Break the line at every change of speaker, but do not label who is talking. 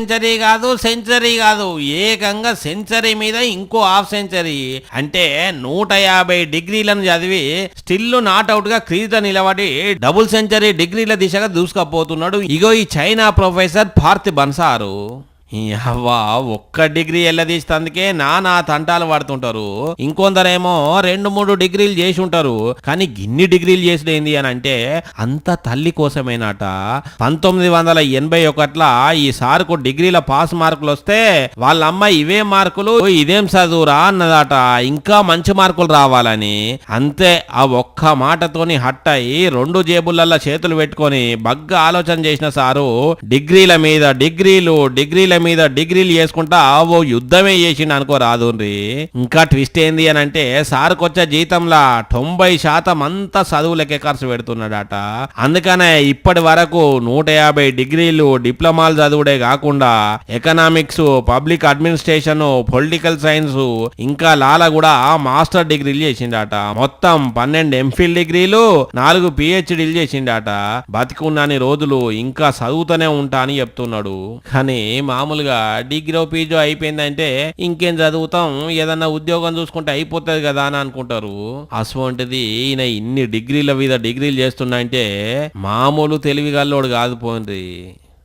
Century కాదు century కాదు. ఏకంగా సెంచరీ మీద ఇంకో హాఫ్ సెంచరీ. అంటే నూట యాభై డిగ్రీలను చదివి స్టిల్ నాట్అవుట్గా క్రీజ్ నిలబడి డబుల్ సెంచరీ డిగ్రీల దిశగా దూసుకపోతున్నాడు. ఇగో ఈ చైనా ప్రొఫెసర్ పార్థి బన్సారు అవ్వా ఒక్క డిగ్రీ ఎల్లదీస్తందుకే నానా తంటాలు పడుతుంటారు ఇంకొందరేమో రెండు మూడు డిగ్రీలు చేసి ఉంటారు కానీ గిన్ని డిగ్రీలు చేసుడు ఏంది అని అంటే అంత తల్లి కోసమేనట. పంతొమ్మిది వందల ఎనభై ఒకట్లా ఈ సార్కు డిగ్రీల పాస్ మార్కులు వస్తే వాళ్ళ అమ్మాయి ఇవే మార్కులు ఇదేం చదువురా అన్నదట. ఇంకా మంచి మార్కులు రావాలని. అంతే ఆ ఒక్క మాటతోని హట్ అయి రెండు జేబులల్లా చేతులు పెట్టుకొని బగ్గ ఆలోచన చేసిన సారు డిగ్రీల మీద డిగ్రీలు డిగ్రీల మీద డిగ్రీలు చేసుకుంటా ఓ యుద్ధమే చేసిండు అనుకో రాదు ఇంకా ట్విస్ట్ ఏంది అని అంటే సార్కి వచ్చే జీతంలా తొంభై శాతం అంతా చదువులకే ఖర్చు పెడుతున్నాడట. అందుకనే ఇప్పటి వరకు నూట యాభై డిగ్రీలు డిప్లొమాలు చదువుడే కాకుండా economics public administration political science ఇంకా లాల కూడా మాస్టర్ డిగ్రీలు చేసిండట. మొత్తం పన్నెండు ఎంఫిల్ డిగ్రీలు నాలుగు పిహెచ్డీలు చేసిండట. బతికున్నాని రోజులు ఇంకా చదువుతూనే ఉంటా అని చెప్తున్నాడు. కానీ మామూలుగా డిగ్రీ పీజో అయిపోయిందంటే ఇంకేం చదువుతాం? ఏదన్నా ఉద్యోగం చూసుకుంటే అయిపోతుంది కదా అని అనుకుంటారు. అసవంటిది ఈయన ఇన్ని డిగ్రీల మీద డిగ్రీలు చేస్తున్నా అంటే మామూలు తెలివిగల్లోడు కాదు పోయింది